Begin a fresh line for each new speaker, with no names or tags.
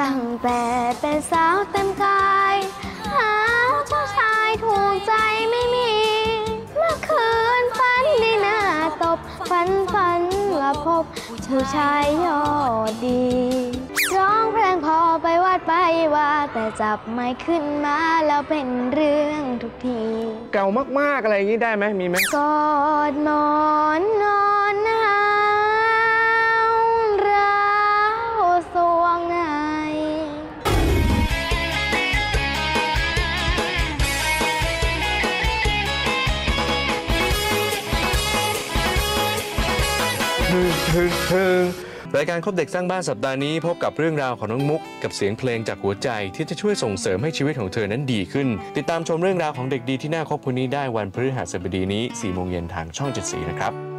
ตั้งแต่เป็นสาวเต็มกายหาผู้ชายถูกใจไม่มี เมื่อคืนฝันดีหน้าตบฝันฝันว่าพบผู้ชายยอดดี ร้องเพลงพอไปวาดไปว่าแต่จับไม่ขึ้นมาแล้วเป็นเรื่องทุกที
เก่ามากๆอะไรอย่างนี้ได้ไหมมีไหม
กอดหมอน
ฮึงฮึงฮึงรายการครบเด็กสร้างบ้านสัปดาห์นี้พบกับเรื่องราวของน้องมุก กับเสียงเพลงจากหัวใจที่จะช่วยส่งเสริมให้ชีวิตของเธอนั้นดีขึ้น ติดตามชมเรื่องราวของเด็กดีที่น่าคบคนนี้ได้วันพฤหัสบดีนี้4โมงเย็นทางช่อง 7 สีนะครับ